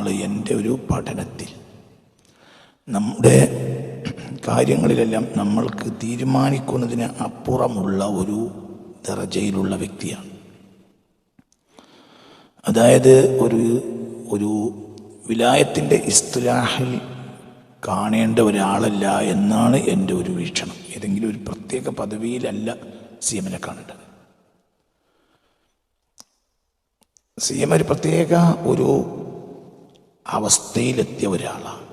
നാൾ എന്റെ ഒരു പഠനത്തിൽ. നമ്മുടെ കാര്യങ്ങളിലെല്ലാം നമ്മൾക്ക് തീരുമാനിക്കുന്നതിന് അപ്പുറമുള്ള ഒരു ദറജയിലുള്ള വ്യക്തിയാണ്. അതായത് ഒരു ഒരു വിലായത്തിന്റെ ഇസ്തുലാഹിൽ കാണേണ്ട ഒരാളല്ല എന്നാണ് എന്റെ ഒരു വീക്ഷണം. ഏതെങ്കിലും ഒരു പ്രത്യേക പദവിയിലല്ല സി എമ്മിനെ കാണേണ്ടത്. സി എം ഒരു പ്രത്യേക ഒരു അവസ്ഥയിലെത്തിയ ഒരാളാണ്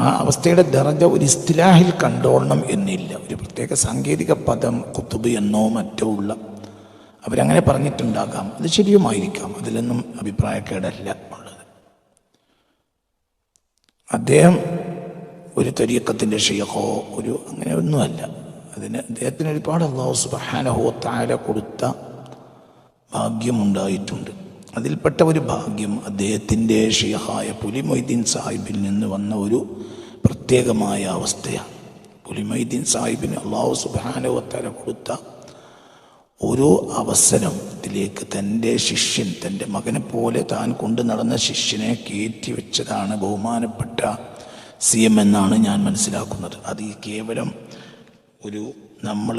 ആ അവസ്ഥയുടെ ദറജ ഒരു ഇസ്തിലാഹിൽ കണ്ടോളണം എന്നില്ല. ഒരു പ്രത്യേക സാങ്കേതിക പദം കുത്തുബ് എന്നോ മറ്റോ ഉള്ള അവരങ്ങനെ പറഞ്ഞിട്ടുണ്ടാകാം. അത് ശരിയുമായിരിക്കാം. അതിലൊന്നും അഭിപ്രായക്കേടല്ല ഉള്ളത്. അദ്ദേഹം ഒരു തൊരിയക്കത്തിന്റെ ഷെയ്ഖോ ഒരു അങ്ങനെ ഒന്നുമല്ല. അതിന് അദ്ദേഹത്തിന് ഒരുപാട് അള്ളാഹു സുബഹാനഹോ താല കൊടുത്ത ഭാഗ്യമുണ്ടായിട്ടുണ്ട്. അതിൽപ്പെട്ട ഒരു ഭാഗ്യം അദ്ദേഹത്തിന്റെ ഷിഹായ പുലിമൊയ്തീൻ സാഹിബിൽ നിന്ന് വന്ന ഒരു പ്രത്യേകമായ അവസ്ഥയാണ്. പുലിമൊയ്തീൻ സാഹിബിന് അള്ളാഹു സുബാനവത്തര കൊടുത്ത ഒരു അവസരത്തിലേക്ക് തന്റെ ശിഷ്യൻ തന്റെ മകനെ പോലെ താൻ കൊണ്ടു നടന്ന ശിഷ്യനെ കയറ്റി വെച്ചതാണ് ബഹുമാനപ്പെട്ട സി എം എന്നാണ് ഞാൻ മനസ്സിലാക്കുന്നത്. അത് ഈ കേവലം ഒരു നമ്മൾ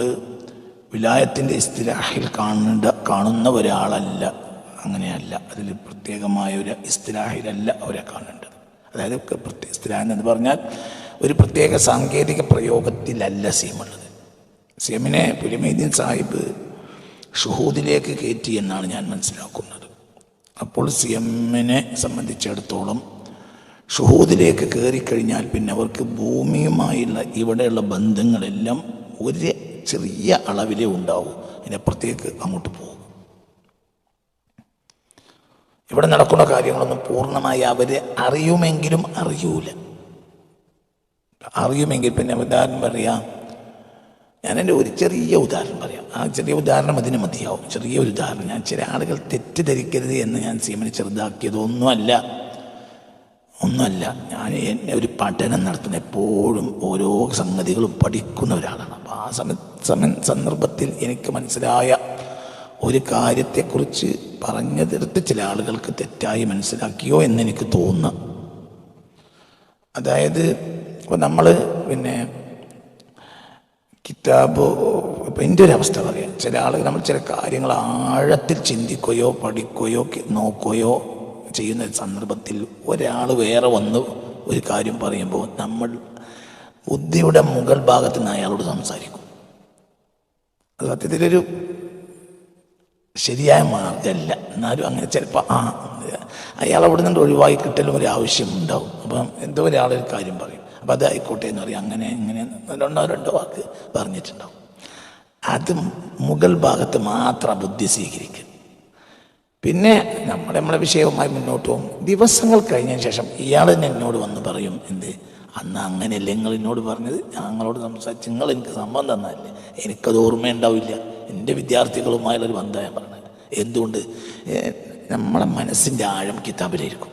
വിലായത്തിന്റെ ഇസ്തിലാഹിൽ കാണേണ്ട കാണുന്ന ഒരാളല്ല അങ്ങനെയല്ല. അതിൽ പ്രത്യേകമായ ഒരു ഇസ്തിലാഹിലല്ല അവരെ കാണേണ്ടത്. അതായത് പ്രത്യേക ഇസ്തിലാഹ് എന്ന് പറഞ്ഞാൽ ഒരു പ്രത്യേക സാങ്കേതിക പ്രയോഗത്തിലല്ല സീമുള്ളത്. സീമിനെ പുലിമീദ്ദീൻ സാഹിബ് ഷുഹൂദിലേക്ക് കയറ്റി എന്നാണ് ഞാൻ മനസ്സിലാക്കുന്നത്. അപ്പോൾ സി എമ്മിനെ സംബന്ധിച്ചിടത്തോളം ഷുഹൂദിലേക്ക് കയറിക്കഴിഞ്ഞാൽ പിന്നെ അവർക്ക് ഭൂമിയുമായുള്ള ഇവിടെയുള്ള ബന്ധങ്ങളെല്ലാം ഒരു ചെറിയ അളവിലേ ഉണ്ടാവൂ. അതിനപ്പുറത്തേക്ക് അങ്ങോട്ട് പോകും. ഇവിടെ നടക്കുന്ന കാര്യങ്ങളൊന്നും പൂർണമായി അവർ അറിയുമെങ്കിലും അറിയൂല. അറിയുമെങ്കിൽ പിന്നെ ഉദാഹരണം പറയാം. ഞാൻ എന്റെ ഒരു ചെറിയ ഉദാഹരണം പറയാം. ആ ചെറിയ ഉദാഹരണം അതിന് മതിയാവും. ചെറിയ ഒരു ഉദാഹരണം. ഞാൻ ചില ആളുകൾ തെറ്റിദ്ധരിക്കരുത് എന്ന് ഞാൻ സീമനെ ചെറുതാക്കിയതൊന്നുമല്ല ഒന്നുമല്ല. ഞാൻ എന്നെ ഒരു പഠനം നടത്തുന്ന എപ്പോഴും ഓരോ സംഗതികളും പഠിക്കുന്ന ഒരാളാണ്. അപ്പോൾ ആ സമയ സമയ സന്ദർഭത്തിൽ എനിക്ക് മനസ്സിലായ ഒരു കാര്യത്തെക്കുറിച്ച് പറഞ്ഞതെടുത്ത് ചില ആളുകൾക്ക് തെറ്റായി മനസ്സിലാക്കിയോ എന്ന് എനിക്ക് തോന്നുന്നു. അതായത് ഇപ്പോൾ നമ്മൾ പിന്നെ കിതാബ് ഇപ്പം എന്റെ ഒരു അവസ്ഥ പറയാം. ചില ആളുകൾ നമ്മൾ ചില കാര്യങ്ങൾ ആഴത്തിൽ ചിന്തിക്കുകയോ പഠിക്കുകയോ നോക്കുകയോ ചെയ്യുന്ന സന്ദർഭത്തിൽ ഒരാൾ വേറെ വന്ന് ഒരു കാര്യം പറയുമ്പോൾ നമ്മൾ ബുദ്ധിയുടെ മുകൾ ഭാഗത്ത് നിന്ന് അയാളോട് സംസാരിക്കും. സത്യത്തിലൊരു ശരിയായ മാർഗമല്ല എന്നാലും അങ്ങനെ ചിലപ്പോൾ ആ അയാൾ അവിടെ നിന്ന് ഒഴിവാക്കി കിട്ടലും ഒരു ആവശ്യമുണ്ടാവും. അപ്പം എന്തോ ഒരാളൊരു കാര്യം പറയും. അപ്പം അത് ആയിക്കോട്ടെ എന്ന് പറയും. അങ്ങനെ ഇങ്ങനെ രണ്ടോ രണ്ടോ വാക്ക് പറഞ്ഞിട്ടുണ്ടാവും. അത് മുഗൾ ഭാഗത്ത് മാത്രം ബുദ്ധി സ്വീകരിക്കും. പിന്നെ നമ്മൾ നമ്മളെ വിഷയവുമായി മുന്നോട്ട് പോകും. ദിവസങ്ങൾ കഴിഞ്ഞതിന് ശേഷം ഇയാൾ തന്നെ എന്നോട് വന്ന് പറയും എന്ത്? അന്ന് അങ്ങനെയല്ല നിങ്ങൾ എന്നോട് പറഞ്ഞത്? ഞങ്ങളോട് സംസാരിച്ച് നിങ്ങൾ എനിക്ക് സംഭവം തന്നതല്ലേ എനിക്കത് ഓർമ്മയുണ്ടാവില്ല. എന്റെ വിദ്യാർത്ഥികളുമായുള്ളൊരു ബന്ധം ഞാൻ പറഞ്ഞത്. എന്തുകൊണ്ട്? നമ്മളെ മനസ്സിന്റെ ആഴം കിതാബിലായിരിക്കും.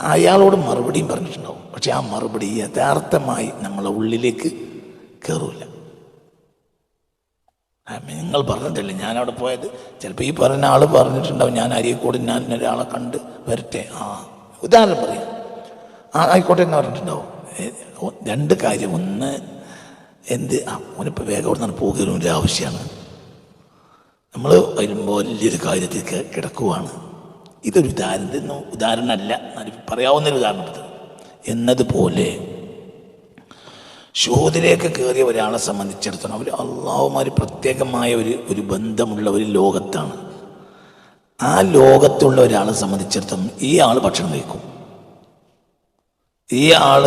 അയാളോട് മറുപടിയും പറഞ്ഞിട്ടുണ്ടാവും. പക്ഷെ ആ മറുപടി യഥാർത്ഥമായി നമ്മളെ ഉള്ളിലേക്ക് കയറൂല നിങ്ങൾ പറഞ്ഞിട്ടില്ല ഞാൻ അവിടെ പോയത്? ചിലപ്പോൾ ഈ പറഞ്ഞ ആൾ പറഞ്ഞിട്ടുണ്ടാവും. ഞാൻ അരിയക്കോട് ഞാൻ ഒരാളെ കണ്ട് വരട്ടെ? ആ ഉദാഹരണം പറയാം. ആയിക്കോട്ടെ എന്ന് പറഞ്ഞിട്ടുണ്ടാവും രണ്ട് കാര്യം. ഒന്ന് എന്ത് അവനിപ്പോൾ വേഗം അവിടെ നിന്ന് പോകുന്ന ഒരു ആവശ്യമാണ്. നമ്മൾ വരുമ്പോൾ വലിയൊരു കാര്യത്തിൽ കിടക്കുവാണ്. ഇതൊരു ഉദാഹരണത്തിന് ഉദാഹരണമല്ല പറയാവുന്നൊരു ഉദാഹരണം ഇത് എന്നതുപോലെ ഷോദിലേക്ക് കയറിയ ഒരാളെ സംബന്ധിച്ചിടത്തോളം അവർ അള്ളാഹുമാര് പ്രത്യേകമായ ഒരു ഒരു ബന്ധമുള്ള ഒരു ലോകത്താണ്. ആ ലോകത്തുള്ള ഒരാളെ സംബന്ധിച്ചിടത്തോളം ഈ ആൾ ഭക്ഷണം കഴിക്കും. ഈ ആൾ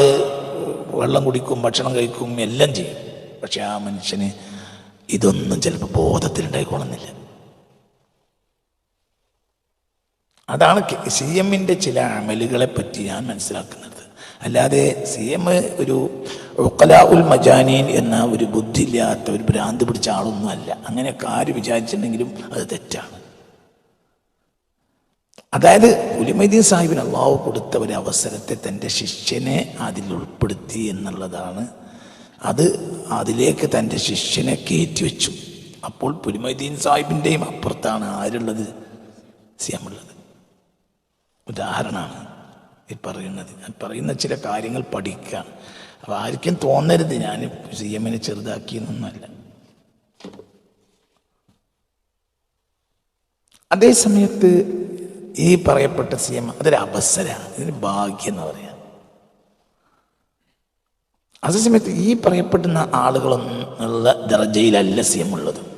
വെള്ളം കുടിക്കും ഭക്ഷണം കഴിക്കും എല്ലാം ചെയ്യും. പക്ഷെ ആ മനുഷ്യന് ഇതൊന്നും ചിലപ്പോൾ ബോധത്തിലുണ്ടായിക്കൊള്ളുന്നില്ല അതാണ് സി എമ്മിന്റെ ചില അമലുകളെ പറ്റി ഞാൻ മനസ്സിലാക്കുന്നത്. അല്ലാതെ സി എം ഒരു ഒക്കലാ ഉൽ മജാനീൻ എന്ന ഒരു ബുദ്ധിയില്ലാത്ത ഒരു ഭ്രാന്ത് പിടിച്ച ആളൊന്നും അല്ല. അങ്ങനെയൊക്കെ ആര് വിചാരിച്ചിട്ടുണ്ടെങ്കിലും അത് തെറ്റാണ്. അതായത് ഉലിമൈദീൻ സാഹിബിന് അള്ളാഹു കൊടുത്ത ഒരു അവസരത്തെ തന്റെ ശിഷ്യനെ അതിൽ ഉൾപ്പെടുത്തി എന്നുള്ളതാണ്. അത് അതിലേക്ക് തന്റെ ശിഷ്യനെ കയറ്റി വെച്ചു അപ്പോൾ പുലിമൈദീൻ സാഹിബിന്റെയും അപ്പുറത്താണ് ആരുള്ളത്? സിയമുള്ളത്. ഉദാഹരണമാണ് ഈ പറയുന്നത്. ഞാൻ പറയുന്ന ചില കാര്യങ്ങൾ പഠിക്കുക അപ്പോൾ ആർക്കും തോന്നരുത്. ഞാൻ സി എമ്മിനെ ചെറുതാക്കിയെന്നൊന്നുമല്ല അതേ സമയത്ത് ഈ പറയപ്പെട്ട സി എം അതൊരു അവസരമാണ് ഇതിന് ഭാഗ്യം എന്ന് പറയാം. അതേസമയത്ത് ഈ പറയപ്പെടുന്ന ആളുകളൊന്നും ആളുകളൊന്നുള്ള ദർജയിലല്ല സി എം ഉള്ളത്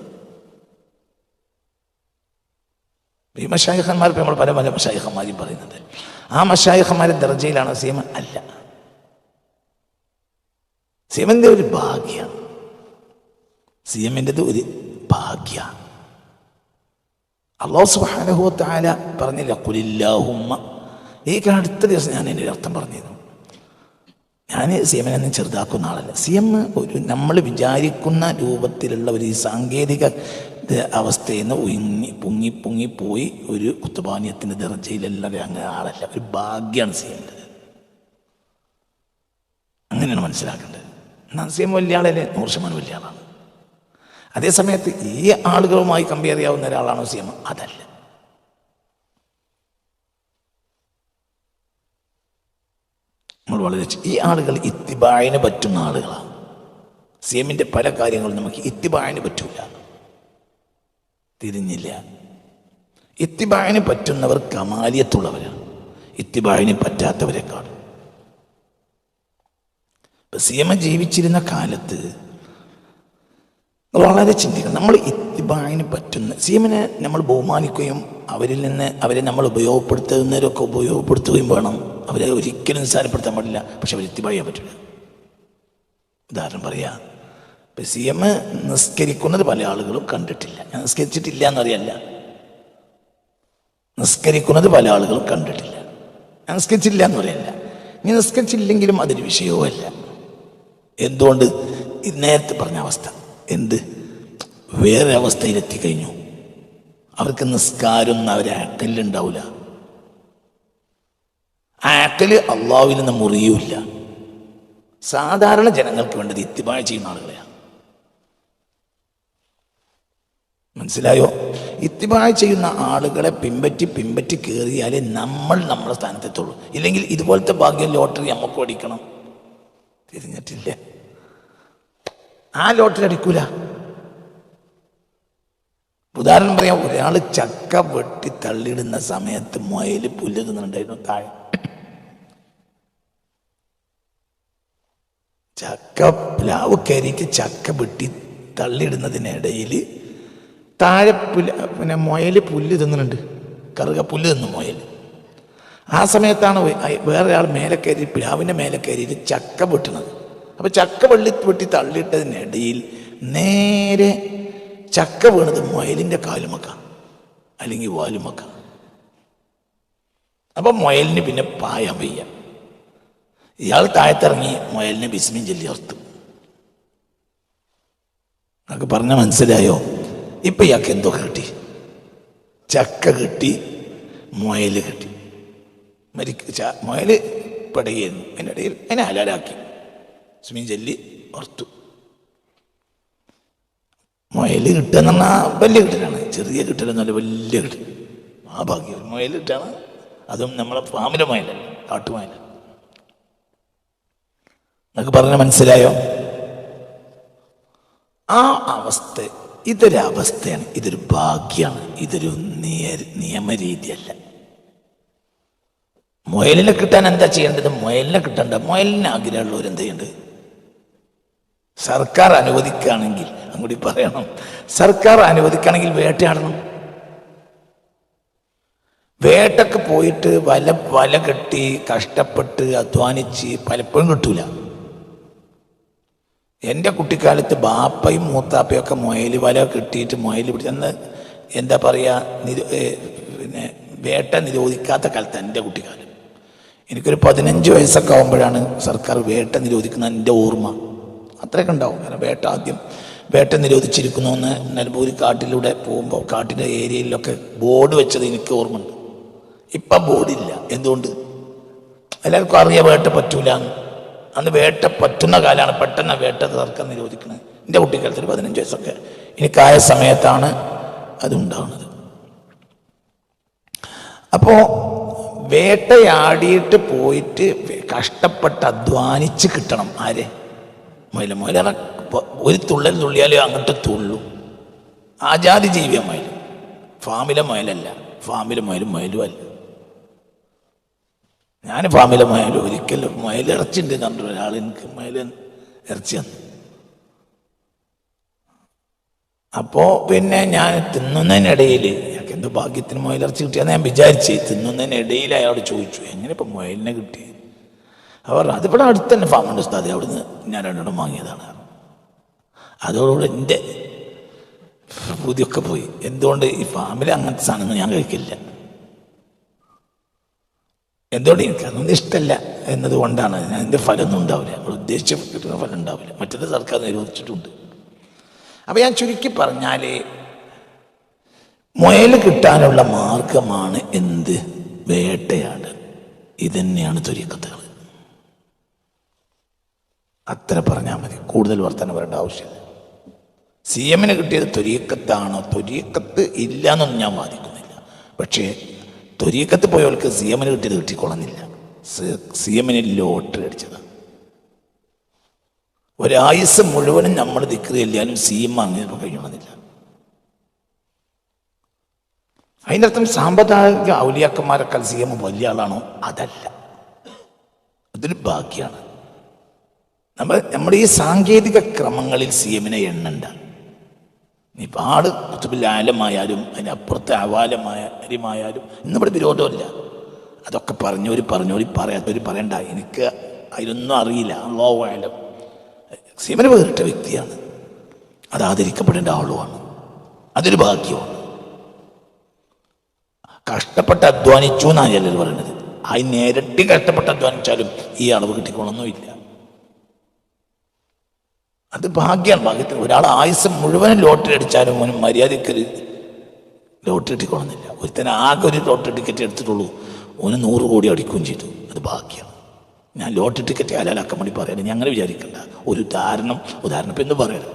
ഈ മഷായിഖന്മാർ ഇപ്പം നമ്മൾ പല പല മഷായിഖന്മാരും പറയുന്നത് ആ മഷായിഖന്മാരുടെ ദർജയിലാണ് സി എം അല്ല. സി എമ്മിന്റെ ഒരു ഭാഗ്യമാണ്. സി എമ്മിന്റെത് ഒരു ഭാഗ്യമാണ്. അള്ളാഹു സുബാനഹുത്താല പറഞ്ഞില്ല കുലില്ലാഹുമ്മ ഈ അടുത്ത ദിവസം ഞാൻ എന്റെ അർത്ഥം പറഞ്ഞിരുന്നു. ഞാൻ സി എമ്മിനെ ചെറുതാക്കുന്ന ആളല്ല. സി എം ഒരു നമ്മൾ വിചാരിക്കുന്ന രൂപത്തിലുള്ള ഒരു സാങ്കേതിക അവസ്ഥയിൽ നിന്ന് ഉയങ്ങി പൊങ്ങി പൊങ്ങി പോയി ഒരു കുത്തുപാനീയത്തിന്റെ ദർജയിലുള്ള ഒരു അങ്ങനെ ആളല്ല. ഒരു ഭാഗ്യമാണ് സി എമ്മിന്റെ അങ്ങനെയാണ് മനസ്സിലാക്കേണ്ടത്. എന്നാൽ സി എം വലിയ ആളല്ലേ? നൂറ് ശതമാനം വലിയ ആളാണ്. അതേ സമയത്ത് ഈ ആളുകളുമായി കമ്പയർ ചെയ്യാവുന്ന ഒരാളാണോ സി എം അതല്ല. നമ്മൾ വളരെ ഈ ആളുകൾ ഇത്തിബായന് പറ്റുന്ന ആളുകളാണ്. സി എമ്മിന്റെ പല കാര്യങ്ങളും നമുക്ക് ഇത്തിബായന് പറ്റൂല. തിരിഞ്ഞില്ല. ഇത്തിബായന് പറ്റുന്നവർ കമാലിയത്തുള്ളവരാണ്. ഇത്തിബായന് പറ്റാത്തവരെക്കാൾ ഇപ്പൊ സി എം ജീവിച്ചിരുന്ന കാലത്ത് വളരെ ചിന്തിക്കണം. നമ്മൾ ഇത്തിബായിന് പറ്റുന്ന സീമിനെ നമ്മൾ ബഹുമാനിക്കുകയും അവരിൽ നിന്ന് അവരെ നമ്മൾ ഉപയോഗപ്പെടുത്തുന്നവരൊക്കെ ഉപയോഗപ്പെടുത്തുകയും വേണം. അവരെ ഒരിക്കലും നിസ്സാരപ്പെടുത്താൻ പാടില്ല. പക്ഷെ അവർ ഇത്തിബായി പറ്റില്ല ഉദാഹരണം പറയാ ഇപ്പം സി എം നിസ്കരിക്കുന്നത് പല ആളുകളും കണ്ടിട്ടില്ല. ഞാൻ നിസ്കരിച്ചിട്ടില്ല എന്നറിയല്ല. നിസ്കരിക്കുന്നത് പല ആളുകളും കണ്ടിട്ടില്ല. ഞാൻ നിസ്കരിച്ചില്ല എന്ന് പറയല്ല നീ നിസ്കരിച്ചില്ലെങ്കിലും അതൊരു വിഷയവുമല്ല. എന്തുകൊണ്ട്? നേരത്തെ പറഞ്ഞ അവസ്ഥ. എന്ത്? വേറെ അവസ്ഥയിലെത്തി കഴിഞ്ഞു അവർക്ക് നിസ്കാരം അവരെ ആക്കലുണ്ടാവില്ല ആക്കൽ അള്ളാവിൽ നിന്ന് സാധാരണ ജനങ്ങൾക്ക് വേണ്ടത് ഇത്തിബായ ചെയ്യുന്ന ആളുകളെയാണ്. മനസ്സിലായോ? ഇത്തിബായ ചെയ്യുന്ന ആളുകളെ പിമ്പറ്റി പിമ്പറ്റി കയറിയാലേ നമ്മൾ നമ്മുടെ സ്ഥാനത്തെത്തുള്ളൂ. ഇല്ലെങ്കിൽ ഇതുപോലത്തെ ഭാഗ്യം ലോട്ടറി നമുക്ക് ഓടിക്കണം തിരിഞ്ഞിട്ടില്ല. ആ ലോട്ടറി അടിക്കൂല. ഉദാഹരണം പറയാം ഒരാൾ ചക്ക വെട്ടി തള്ളിയിടുന്ന സമയത്ത് മുയൽ പുല്ല് തിന്നുണ്ടായിരുന്നു താഴെ. ചക്ക പ്ലാവ് കയറിയിട്ട് ചക്ക വെട്ടി തള്ളിയിടുന്നതിനിടയിൽ താഴെ പുല്ല് പിന്നെ മുയൽ പുല്ല് തിന്നുന്നുണ്ട് കറുക പുല്ല് തിന്നു മുയൽ ആ സമയത്താണ് വേറെ ആൾ മേലെ കയറി പ്ലാവിന്റെ മേലെ കയറിയിട്ട് ചക്ക വെട്ടണത് അപ്പൊ ചക്ക വെള്ളി വെട്ടി തള്ളിയിട്ടതിനിടയിൽ നേരെ ചക്ക വീണത് മുയലിന്റെ കാലുമക്ക അല്ലെങ്കിൽ വാലുമക്ക അപ്പൊ മുയലിന് പിന്നെ പായാൻ വയ്യ. ഇയാൾ താഴത്തിറങ്ങി മുയലിനെ ബിസ്മിൻ ചൊല്ലി ഓർത്തു നമുക്ക് പറഞ്ഞ മനസ്സിലായോ? ഇപ്പൊ ഇയാൾക്ക് എന്തോ കിട്ടി? ചക്ക കിട്ടി മുയൽ കിട്ടി. മരിക്ക മുയൽ പടയായിരുന്നു അതിനിടയിൽ അതിനെ ഹലാലാക്കി. സ്മീൻ ചൊല്ലി ഓർത്തു മുയൽ കിട്ടുക എന്ന് പറഞ്ഞാൽ വലിയ കിട്ടലാണ്. ചെറിയ കിട്ടലെന്നല്ല വലിയ കിട്ടൽ. ആ ഭാഗ്യം. മുയൽ കിട്ടാണ് അതും നമ്മളെ ഫാമിലെ മുയലല്ല കാട്ടുമുയല എന്നൊക്കെ പറഞ്ഞ മനസ്സിലായോ? ആ അവസ്ഥ ഇതൊരു അവസ്ഥയാണ്. ഇതൊരു ഭാഗ്യമാണ് ഇതൊരു നിയ നിയമരീതിയല്ല. മുയലിനെ കിട്ടാൻ എന്താ ചെയ്യേണ്ടത്? മുയലിനെ കിട്ടണ്ട. മുയലിന് ആഗ്രഹമുള്ളവർ എന്ത് ചെയ്യേണ്ടത് സർക്കാർ അനുവദിക്കുകയാണെങ്കിൽ അങ്ങോട്ട് പറയണം. സർക്കാർ അനുവദിക്കുകയാണെങ്കിൽ വേട്ടയാടണം വേട്ടക്ക് പോയിട്ട് വല വല കെട്ടി കഷ്ടപ്പെട്ട് അധ്വാനിച്ച് പലപ്പോഴും കിട്ടൂല. എന്റെ കുട്ടിക്കാലത്ത് ബാപ്പയും മൂത്താപ്പയും ഒക്കെ മുയൽ വല കെട്ടിയിട്ട് മുയൽ പിടിച്ചെന്ന് എന്താ പറയുക പിന്നെ വേട്ട നിരോധിക്കാത്ത കാലത്ത് എന്റെ കുട്ടിക്കാലം. എനിക്കൊരു പതിനഞ്ച് വയസ്സൊക്കെ ആകുമ്പോഴാണ് സർക്കാർ വേട്ട നിരോധിക്കുന്ന എന്റെ ഓർമ്മ. അത്രയൊക്കെ ഉണ്ടാവും. കാരണം വേട്ട ആദ്യം വേട്ട നിരോധിച്ചിരിക്കുന്നു എന്ന് നെൽപൂരി കാട്ടിലൂടെ പോകുമ്പോൾ കാട്ടിന്റെ ഏരിയയിലൊക്കെ ബോർഡ് വെച്ചത് എനിക്ക് ഓർമ്മയുണ്ട്. ഇപ്പം ബോർഡില്ല. എന്തുകൊണ്ട്? എല്ലാവർക്കും അറിയാം വേട്ട പറ്റൂല. അന്ന് വേട്ട പറ്റുന്ന കാലമാണ് പെട്ടെന്ന് വേട്ട തർക്കം നിരോധിക്കുന്നത് എന്റെ കുട്ടിക്കാലത്ത് ഒരു പതിനഞ്ച് വയസ്സൊക്കെ എനിക്കായ സമയത്താണ് അതുണ്ടാവുന്നത്. അപ്പോൾ വേട്ടയാടിയിട്ട് പോയിട്ട് കഷ്ടപ്പെട്ട് അധ്വാനിച്ച് കിട്ടണം ആരെ? മൊയില മൊയില ഒരു തുള്ളൽ തുള്ളിയാലേ അങ്ങോട്ട് തുള്ളൂ. ആജാതി ജീവിയ മൊയിൽ ഫാമിലെ മൊയിലല്ല. ഫാമിലെ മൊയിലും മൊയിലും അല്ല. ഞാൻ ഫാമിലെ മൊയിലും ഒരിക്കലും മൊയിലിറച്ചിണ്ട് കണ്ടു ഒരാൾ എനിക്ക് മൊയില ഇറച്ചി തന്നു. അപ്പോ പിന്നെ ഞാൻ തിന്നുന്നതിനിടയിൽ എനിക്ക് എന്തോ ഭാഗ്യത്തിന് മുയലിറച്ചി കിട്ടിയെന്ന് ഞാൻ വിചാരിച്ച് തിന്നുന്നതിനിടയിൽ അയാളോട് ചോദിച്ചു എങ്ങനെ ഇപ്പം മുയലിനെ കിട്ടി അവർ അതിപ്പോഴും അടുത്ത് തന്നെ ഫാമുണ്ട് ഉസ്താദ് അവിടുന്ന് ഞാൻ രണ്ടെണ്ണം വാങ്ങിയതാണ്. അതോടുകൂടെ എന്റെ ബുദ്ധിയൊക്കെ പോയി. എന്തുകൊണ്ട് ഈ ഫാമിൽ അങ്ങനത്തെ സാധനങ്ങൾ ഞാൻ കഴിക്കില്ല? എന്തുകൊണ്ട് എനിക്ക് അതൊന്നും ഇഷ്ടമല്ല എന്നതുകൊണ്ടാണ് എന്റെ ഫലമൊന്നും ഉണ്ടാവില്ല. നമ്മൾ ഉദ്ദേശിച്ച കിട്ടുന്ന ഫലം ഉണ്ടാവില്ല. മറ്റൊരു സർക്കാർ നിരോധിച്ചിട്ടുണ്ട്. അപ്പം ഞാൻ ചുരുക്കി പറഞ്ഞാൽ മുയൽ കിട്ടാനുള്ള മാർഗമാണ് എന്ത്? വേട്ടയാണ് ഇതന്നെയാണ് തൊരിക്കത്തുകൾ അത്ര പറഞ്ഞാൽ മതി. കൂടുതൽ വർത്തനം വരേണ്ട ആവശ്യമില്ല. സി എമ്മിന് കിട്ടിയത് തൊരീക്കത്താണോ തൊരീക്കത്ത് ഇല്ല എന്നൊന്നും ഞാൻ വാദിക്കുന്നില്ല. പക്ഷേ തൊരീക്കത്ത് പോയവർക്ക് സി എമ്മിന് കിട്ടിയത് കിട്ടിക്കൊള്ളുന്നില്ല. സി എമ്മിന് ലോട്ടറി അടിച്ചത്. ഒരായുസ് മുഴുവനും നമ്മൾ ദിക്റിയില്ലാലും സി എം അങ്ങനെ കഴിയണമെന്നില്ല അതിന്റെ അർത്ഥം സാമ്പത്തിക ഔലിയാക്കന്മാരെക്കാൾ സി എം വലിയ ആളാണോ? അതല്ല. അതൊരു ഭാഗ്യമാണ്. നമ്മൾ നമ്മുടെ ഈ സാങ്കേതിക ക്രമങ്ങളിൽ സി എമ്മിനെ എണ്ണണ്ട. ഇപ്പം ആട് കുത്തുബിൽ ആലമായാലും അതിനപ്പുറത്തെ അവാലമായാലും ഇന്നിവിടെ വിരോധമില്ല. അതൊക്കെ പറഞ്ഞവർ പറഞ്ഞവർ പറയാത്തവർ പറയണ്ട. എനിക്ക് അതിനൊന്നും അറിയില്ല. അള്ളോ ആയാലും സീമന് വേറിട്ട വ്യക്തിയാണ്. അത് ആദരിക്കപ്പെടേണ്ട ആളുമാണ്. അതൊരു ഭാഗ്യമാണ്. കഷ്ടപ്പെട്ട് അധ്വാനിച്ചു എന്നാണ് ചിലർ പറയുന്നത്. അതിന് നേരിട്ട് കഷ്ടപ്പെട്ട് അധ്വാനിച്ചാലും ഈ അളവ് കിട്ടിക്കൊള്ളൊന്നുമില്ല അത് ഭാഗ്യമാണ് ഭാഗ്യത്തിന്. ഒരാൾ ആയുസ് മുഴുവനും ലോട്ടറി അടിച്ചാലും അവന് മര്യാദയ്ക്ക് ലോട്ടറി കിട്ടിക്കൊള്ളുന്നില്ല. ഒരുത്തന് ആകെ ഒരു ലോട്ടറി ടിക്കറ്റ് എടുത്തിട്ടുള്ളൂ. ഓന് നൂറ് കോടി അടിക്കുകയും ചെയ്തു. അത് ഭാഗ്യമാണ് ഞാൻ ലോട്ടറി ടിക്കറ്റ് ഹലാലാക്കാൻ വേണ്ടി പറയണം ഞാൻ അങ്ങനെ വിചാരിക്കണ്ട. ഒരു ഉദാഹരണം ഉദാഹരണം എന്ന് പറയണം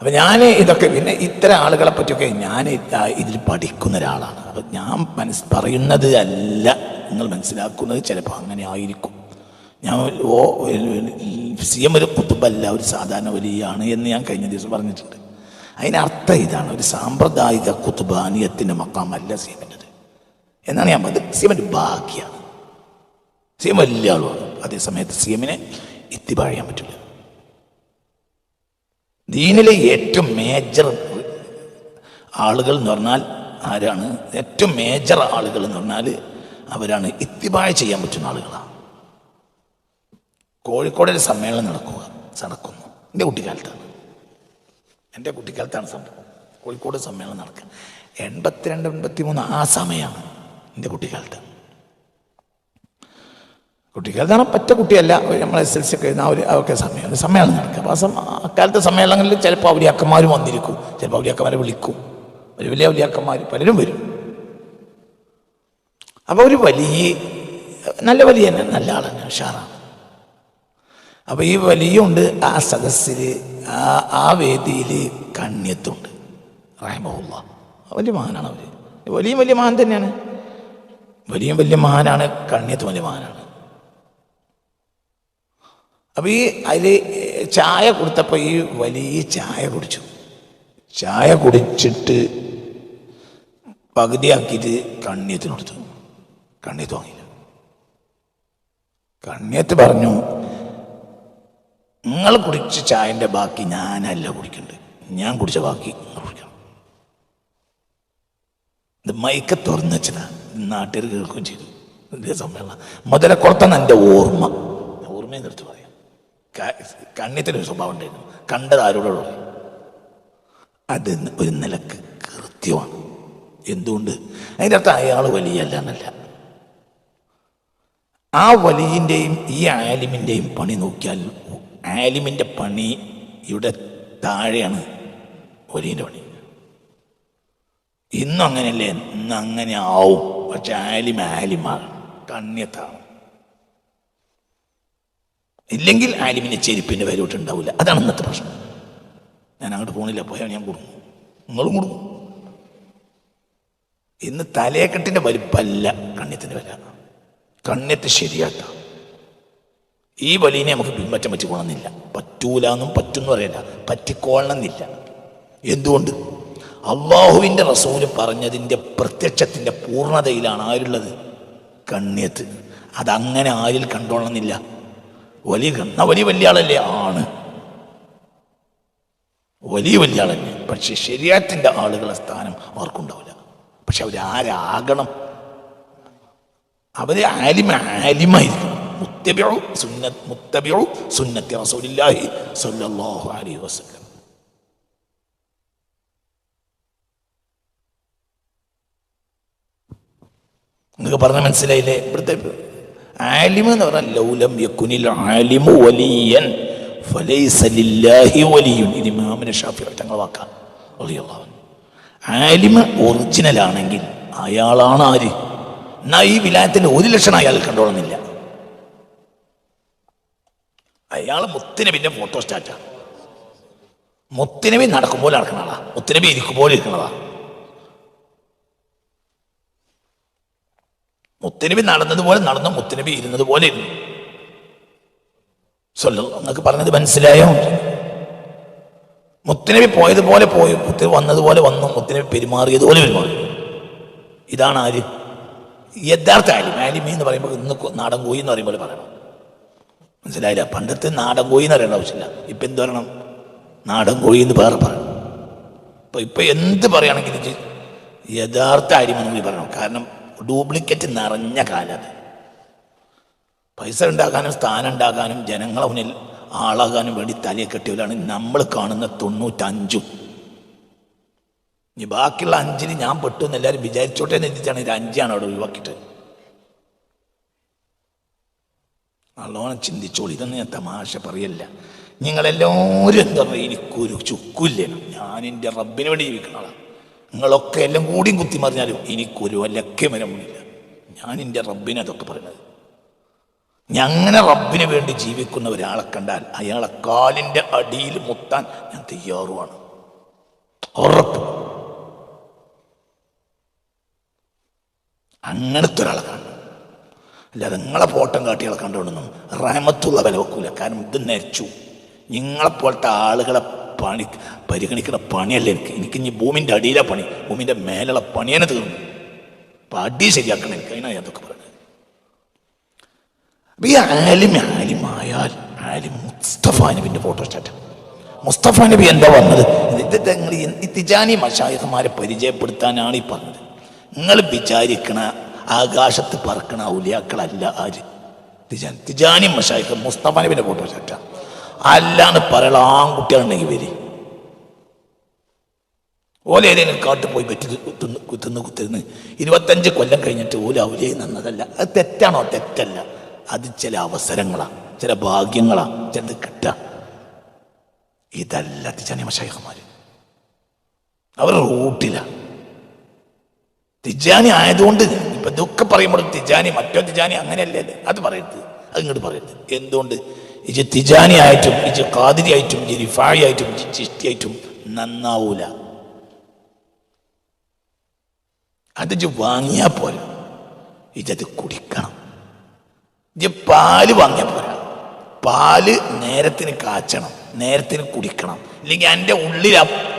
അപ്പം ഞാൻ ഇതൊക്കെ പിന്നെ ഇത്തരം ആളുകളെ പറ്റിയൊക്കെ ഞാൻ ഇതിൽ പഠിക്കുന്ന ഒരാളാണ്. അപ്പം ഞാൻ മനസ് പറയുന്നത് അല്ല. നിങ്ങൾ മനസ്സിലാക്കുന്നത് ചിലപ്പോൾ അങ്ങനെ ആയിരിക്കും. ഞാൻ ഓ സി എം ഒരു കുത്തുബല്ല ഒരു സാധാരണ വലിയാണ് എന്ന് ഞാൻ കഴിഞ്ഞ ദിവസം പറഞ്ഞിട്ടുണ്ട്. അതിനർത്ഥം ഇതാണ് ഒരു സാമ്പ്രദായിക കുത്തുബാനിയത്തിന്റെ മക്കാമല്ല സി എമ്മിന്റെത്. എന്നാണ് ഞാൻ പറഞ്ഞത്. സി എമ്മിന്റെ ഭാഗ്യമാണ് സി എം വലിയ ആളുമാണ്. അതേസമയത്ത് സി എമ്മിനെ എത്തിപ്പാഴിയാൻ ചെയ്യാൻ പറ്റില്ല. ദീനിലെ ഏറ്റവും മേജർ ആളുകൾ എന്ന് പറഞ്ഞാൽ ആരാണ്? ഏറ്റവും മേജർ ആളുകൾ എന്ന് പറഞ്ഞാൽ അവരാണ് ഇത്തിബായ ചെയ്യാൻ പറ്റുന്ന ആളുകളാണ്. കോഴിക്കോടിൽ സമ്മേളനം നടക്കുക നടക്കുന്നു. എന്റെ കുട്ടിക്കാലത്താണ്. എന്റെ കുട്ടിക്കാലത്താണ് സംഭവം. കോഴിക്കോട് സമ്മേളനം നടക്കുക എൺപത്തിരണ്ട് എൺപത്തി മൂന്ന് ആ സമയമാണ് എന്റെ കുട്ടിക്കാലത്ത്. കുട്ടിക്കാലത്താണ് പറ്റ കുട്ടിയല്ല നമ്മൾ എസ് എൽ സി ഒക്കെ ആ ഒരു ഒക്കെ സമയം. സമ്മേളനം നടക്കുക. അപ്പോൾ ആ അക്കാലത്തെ സമ്മേളനങ്ങളിൽ ചിലപ്പോൾ ഔലിയാക്കന്മാരും വന്നിരിക്കും. ചിലപ്പോൾ ഔലിയാക്കന്മാരെ വിളിക്കും. ഒരു വലിയ ഔലിയാക്കന്മാർ പലരും വരും. അപ്പോൾ ഒരു വലിയ നല്ല വലിയ തന്നെ നല്ല ആളാണ് ഉഷാറാണ്. അപ്പോൾ ഈ വലിയുണ്ട് ആ സദസ്സിൽ ആ ആ വേദിയിൽ കണ്യത്തുണ്ട് റഹമുല്ല വലിയ മഹാനാണ് അവർ വലിയ വലിയ മഹാൻ തന്നെയാണ്. വലിയ വലിയ മഹാനാണ് കണ്യത്ത് വലിയ മഹാനാണ്. അപ്പോൾ ഈ അതിൽ ചായ കൊടുത്തപ്പോൾ ഈ വലിയ ചായ കുടിച്ചു. ചായ കുടിച്ചിട്ട് പകുതിയാക്കിയിട്ട് കണ്യത്തിന് കൊടുത്തു കണ്ണിയത്ത് വാങ്ങിയില്ല. കണ്യത്ത് പറഞ്ഞു നിങ്ങൾ കുടിച്ച ചായന്റെ ബാക്കി ഞാനല്ല കുടിക്കേണ്ടത് ഞാൻ കുടിച്ച ബാക്കി കുടിക്കണം. ഇത് മയക്ക തുറന്നു വെച്ചതാ നാട്ടുകാർ കേൾക്കുകയും ചെയ്തു. ഇതേ സമ്മേളനം മുതലക്കുളത്താണ് എന്റെ ഓർമ്മ. ഓർമ്മയെ നിർത്തി പറയാം. കണ്ണിത്തിനൊരു സ്വഭാവം ഉണ്ടായിരുന്നു. കണ്ടത് ആരോടോ പറയും അത് ഒരു നിലയ്ക്ക് കൃത്യമാണ്. എന്തുകൊണ്ട്? അതിന്റെ അർത്ഥം അയാൾ വലിയ അല്ല എന്നല്ല. ആ വലിയന്റെയും ഈ ആലിമിന്റെയും പണി നോക്കിയാൽ ആലിമിന്റെ പണി ഇവിടെ താഴെയാണ് ഒലീന്റെ പണി. ഇന്നും അങ്ങനെയല്ലേ? ഇന്ന് അങ്ങനെ ആവും. പക്ഷെ ആലിം ആലിമാണ്. കണ്യത്താണ് ഇല്ലെങ്കിൽ ആലിമിനെ ചെരുപ്പിന്റെ വിലയോട്ട് ഉണ്ടാവില്ല അതാണ് ഇന്നത്തെ പ്രശ്നം. ഞാൻ അങ്ങോട്ട് പോണില്ല. പോയാൽ ഞാൻ കൊടുക്കും. നിങ്ങളും കൊടുക്കും. ഇന്ന് തലയക്കെട്ടിന്റെ വലിപ്പമല്ല കണ്ണ്യത്തിന്റെ വില. കണ്ണ്യത്ത് ശരിയാട്ട ഈ വലിനെ നമുക്ക് പിൻപറ്റാൻ പറ്റിക്കൊള്ളുന്നില്ല പറ്റൂല എന്നും പറ്റുമെന്ന് പറയില്ല പറ്റിക്കൊള്ളണമെന്നില്ല. എന്തുകൊണ്ട്? അള്ളാഹുവിന്റെ റസൂൽ പറഞ്ഞതിന്റെ പ്രത്യക്ഷത്തിന്റെ പൂർണതയിലാണ് ആരുള്ളത്? കണ്ണിയത്ത്. അതങ്ങനെ ആരിൽ കണ്ടോളണമെന്നില്ല. വലിയ കണ്ണ. വലിയ വലിയ ആളല്ലേ ആണ്. വലിയ വലിയ ആളല്ലേ പക്ഷെ ശരിയാത്തിന്റെ ആളുകളെ സ്ഥാനം അവർക്കുണ്ടാവില്ല. പക്ഷെ അവർ ആരാകണം അവർ ആലിമ ആലിമായിരിക്കണം മുത്തബിഉ സുന്നത്ത് സ്വല്ലല്ലാഹു അലൈഹി വസല്ലം. നിങ്ങൾക്ക് പറഞ്ഞ മനസ്സിലായില്ലേ? ഇവിടുത്തെ ആലിമ് എന്ന് പറഞ്ഞാൽ ലൗലം വലിയൻ ഇത് ഇമാമിനെ ഷാഫി തങ്ങൾ വാക്കാം. ആലിമ് ഒറിജിനൽ ആണെങ്കിൽ അയാളാണ് ആര്? എന്നാ ഈ വിലായത്തിന്റെ ഒരു ലക്ഷണം അയാൾ കണ്ടോളുന്നില്ല. അയാൾ മുത്തിനബിന്റെ ഫോട്ടോ സ്റ്റാറ്റാ മുത്തിനബി നടക്കുമ്പോൾ നടക്കുന്ന ആളാ. മുത്തിനബി ഇരിക്കുമ്പോൾ ഇരിക്കുന്നതാ മുത്തനബി നടന്നതുപോലെ നടന്നു മുത്തനബി ഇരുന്നത് പോലെ ഇരുന്നു. എന്നൊക്കെ പറഞ്ഞത് മനസ്സിലായോ? മുത്തനബി പോയതുപോലെ പോയി മുത്തനബി വന്നതുപോലെ വന്നു മുത്തനബി പെരുമാറിയതുപോലെ പെരുമാറി. ഇതാണ് ആര്? യഥാർത്ഥ ആലിം ആലിമി എന്ന് പറയുമ്പോൾ ഇന്ന് നാടൻ കോയി എന്ന് പറയുമ്പോൾ പറയണം. മനസ്സിലായില്ല. പണ്ടത്തെ നാടൻ കോഴി എന്ന് പറയേണ്ട ആവശ്യമില്ല. ഇപ്പം എന്ത് പറയണം? നാടൻ കോഴി എന്ന് വേറെ പറയണം. ഇപ്പൊ ഇപ്പം എന്ത് പറയുകയാണെങ്കിൽ യഥാർത്ഥ കൂടി പറയണം. കാരണം ഡ്യൂപ്ലിക്കേറ്റ് നിറഞ്ഞ കാലത് പൈസ ഉണ്ടാക്കാനും സ്ഥാനം ഉണ്ടാക്കാനും ജനങ്ങളെ മുന്നിൽ ആളാകാനും വേണ്ടി തലയെ കെട്ടിയവരാണ് നമ്മൾ കാണുന്ന തൊണ്ണൂറ്റഞ്ചും. ഇനി ബാക്കിയുള്ള അഞ്ചിന് ഞാൻ പെട്ടു എന്ന് എല്ലാവരും വിചാരിച്ചോട്ടെ എന്ന് എത്തിച്ചാണ് ഇത് അഞ്ചാണ് അവിടെ ഒഴിവാക്കിയിട്ട്. നല്ലോണം ചിന്തിച്ചോളി. ഇതൊന്നും ഞാൻ തമാശ പറയല്ല. നിങ്ങളെല്ലാവരും എന്താ പറയുക എനിക്കൊരു ചുക്കില്ല ഞാൻ എന്റെ റബ്ബിന് വേണ്ടി ജീവിക്കുന്ന ആളാണ് നിങ്ങളൊക്കെ എല്ലാം കൂടിയും കുത്തി മറിഞ്ഞാലും എനിക്കൊരു ലക്ഷ്യം ഞാൻ എന്റെ റബ്ബിനെ അതൊക്കെ പറയുന്നത്. ഞാൻ അങ്ങനെ റബ്ബിന് വേണ്ടി ജീവിക്കുന്ന ഒരാളെ കണ്ടാൽ അയാളെ കാലിന്റെ അടിയിൽ മുത്താൻ ഞാൻ തയ്യാറുമാണ് ഉറപ്പ്. അങ്ങനത്തെ ഒരാളെ അല്ലാതെ നിങ്ങളെ ഫോട്ടം കാട്ടികളെ കണ്ടുകൊണ്ടൊന്നും റഹമത്തുള്ള വില വെക്കൂല. കാരണം ഇത് നരച്ചു. നിങ്ങളെപ്പോലത്തെ ആളുകളെ പണി പരിഗണിക്കുന്ന പണിയല്ല എനിക്ക്. എനിക്ക് ഇനി ഭൂമിന്റെ അടിയിലെ പണി ഭൂമിന്റെ മേലുള്ള പണിയാണ് തീർന്നു അപ്പം അടി ശരിയാക്കണം എനിക്ക്. അതിനാണ് അതൊക്കെ പറയുന്നത് അപ്പം ഈ ആലിം ആലിമായാൽ ആലിം മുസ്തഫ നബിന്റെ ഫോട്ടോ സ്റ്റാറ്റ്. മുസ്തഫ നബി എന്താ പറഞ്ഞത്? ഇത് നിങ്ങൾ ഈ തിജാനി മഷായഹന്മാരെ പരിചയപ്പെടുത്താനാണ് ഈ പറഞ്ഞത്. നിങ്ങൾ വിചാരിക്കണ ആകാശത്ത് പറക്കണ ഔലിയാക്കളല്ല ആര്? തിജാൻ തിജാനി മഷായിക്ക് മുസ്തഫ നബിന്റെ ഫോട്ടോ സ്റ്റാറ്റാ അല്ലാന്ന് പറയണ ആൺകുട്ടികളുണ്ടെങ്കിൽ വരി ഓല ഏതെങ്കിലും കാട്ടിൽ പോയി പറ്റി കുത്തുന്ന് കുത്തുന്ന് കുത്തിരുന്ന് ഇരുപത്തഞ്ച് കൊല്ലം കഴിഞ്ഞിട്ട് ഓല ഔലിയായി നന്നതല്ല. അത് തെറ്റാണോ? തെറ്റല്ല. അത് ചില അവസരങ്ങളാണ് ചില ഭാഗ്യങ്ങളാണ് ചിലത് കിട്ടുക ഇതല്ല തിജാനി മഷായിഖന്മാർ അവർ റൂട്ടില. തിജാനി ആയതുകൊണ്ട് ഇപ്പൊ ഇതൊക്കെ പറയുമ്പോൾ തിജാനി മറ്റോ തിജാനി അങ്ങനെയല്ലേ അത് പറയരുത്. അത് ഇങ്ങോട്ട് പറയരുത്. എന്തുകൊണ്ട്? ഇജ് തിജാനി ആയിട്ടും ഇജ് കാതിരി ആയിട്ടും ഇജ് റിഫായി ആയിട്ടും ഇജ് ചിഷ്ടി ആയിട്ടും നന്നാവൂല. അത് ഇജ് വാങ്ങിയാ പോരാ. ഇജത് കുടിക്കണം. ഇജ് പാൽ വാങ്ങിയാ പോരാ. പാൽ നേരത്തിന് കാച്ചണം നേരത്തിന് കുടിക്കണം. അല്ലെങ്കിൽ എന്റെ ഉള്ളിൽ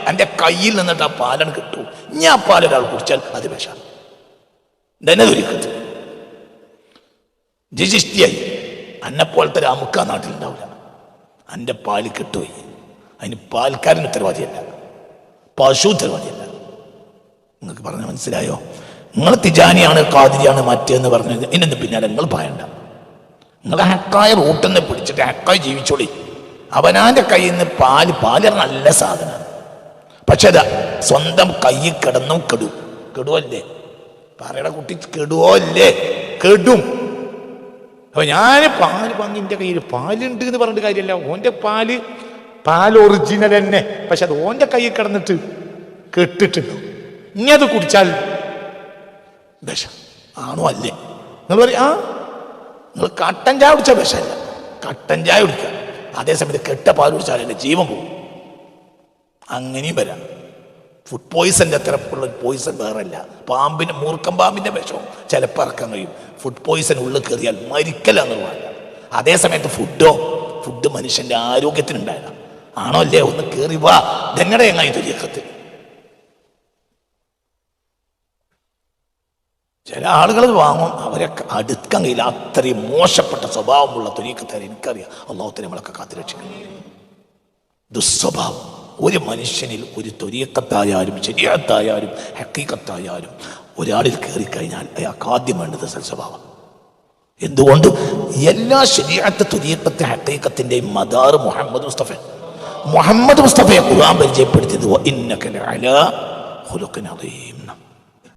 എന്റെ കയ്യിൽ നിന്നിട്ട് ആ പാലാണ് കിട്ടൂ. ആ പാൽ ഒരാൾ കുടിച്ചാൽ അത് വിഷമാണ് തന്നെ ഒരുക്കത്ത് ജിജിഷ്ടിയായി അന്നെപ്പോലത്തെ രാമുക്ക അമുക്ക നാട്ടിലുണ്ടാവില്ല. എന്റെ പാൽ കെട്ടുപോയി. അതിന് പാൽക്കാരൻ ഉത്തരവാദിയല്ല. പശു ഉത്തരവാദിയല്ല. നിങ്ങൾക്ക് പറഞ്ഞ മനസ്സിലായോ? നിങ്ങൾ തിജാനിയാണ് കാതിരിയാണ് മറ്റേന്ന് പറഞ്ഞത്. ഇതിന് പിന്നാലെ നിങ്ങൾ പറയണ്ട. നിങ്ങൾ ഹക്കായ റൂട്ടെന്ന് പിടിച്ചിട്ട് ഹക്കായി ജീവിച്ചോളി. അവനാന്റെ കയ്യിൽ നിന്ന് പാൽ പാൽ നല്ല സാധനമാണ്. പക്ഷെ അതാ സ്വന്തം കയ്യിൽ കിടന്നും കെടു. കെടുവല്ലേ? പറയട കുട്ടി കെടുവോ അല്ലേ കെടും. അപ്പൊ ഞാൻ പാൽ വാങ്ങി കയ്യിൽ പാലുണ്ട് എന്ന് പറഞ്ഞിട്ട് കാര്യമല്ല. ഓന്റെ പാൽ പാൽ ഒറിജിനൽ തന്നെ. പക്ഷെ അത് ഓന്റെ കയ്യിൽ കിടന്നിട്ട് കെട്ടിട്ടുണ്ട്? ഇനി അത് കുടിച്ചാൽ വിഷം. ആണോ അല്ലേ? നിങ്ങൾ പറയും ആ? നിങ്ങൾ കട്ടൻ ചായ കുടിച്ച വിഷമല്ല. കട്ടൻ ചായ കുടിക്കുക. അതേസമയത്ത് കെട്ട പാൽ കുടിച്ചാൽ എന്റെ ജീവൻ പോകും. അങ്ങനെയും വരാം. ഫുഡ് പോയിസന്റെ അത്ര ഉള്ള പോയിസൺ വേറല്ല. പാമ്പിന് മൂർക്കം പാമ്പിന്റെ വിഷവും ചിലപ്പോൾ ഇറക്കാൻ കഴിയും. ഫുഡ് പോയിസൺ ഉള്ളിൽ കയറിയാൽ മരിക്കലാന്നുള്ളതല്ല അതേസമയത്ത് ഫുഡോ ഫുഡ് മനുഷ്യന്റെ ആരോഗ്യത്തിനുണ്ടായതാണ് ആണോ അല്ലേ? ഒന്ന് കയറി വാ. ഇതെങ്ങനെ എങ്ങായി തുരിയക്കത്തിൽ ചില ആളുകൾ വാങ്ങും. അവരെ അടുക്കാൻ കഴിയില്ല. അത്രയും മോശപ്പെട്ട സ്വഭാവമുള്ള തൊലിയക്കത്തേരെ എനിക്കറിയാം. അള്ളാഹുത്തിന് നമ്മളൊക്കെ കാത്തുരക്ഷിക്കണം ദുസ്വഭാവം. ഒരു മനുഷ്യനിൽ ഒരു തൊരിയക്കത്തായാലും ശരിയത്തായാലും ഹക്കീക്കത്തായാലും ഒരാളിൽ കയറിക്കഴിഞ്ഞാൽ അയാൾക്ക് ആദ്യം വേണ്ടത് സൽസ്വഭാവം. എന്തുകൊണ്ട്? എല്ലാ ശരിയാത്ത തുരിയക്കത്തെ ഹക്കീക്കത്തിന്റെയും മദാർ മുഹമ്മദ് മുസ്തഫ. മുഹമ്മദ് മുസ്തഫയെ ഖുർആൻ പരിചയപ്പെടുത്തിയത് ഇന്നക്കല അല ഹുലക്കനറിയും ഖുലുഖിൻ അദീം" ന്ന്.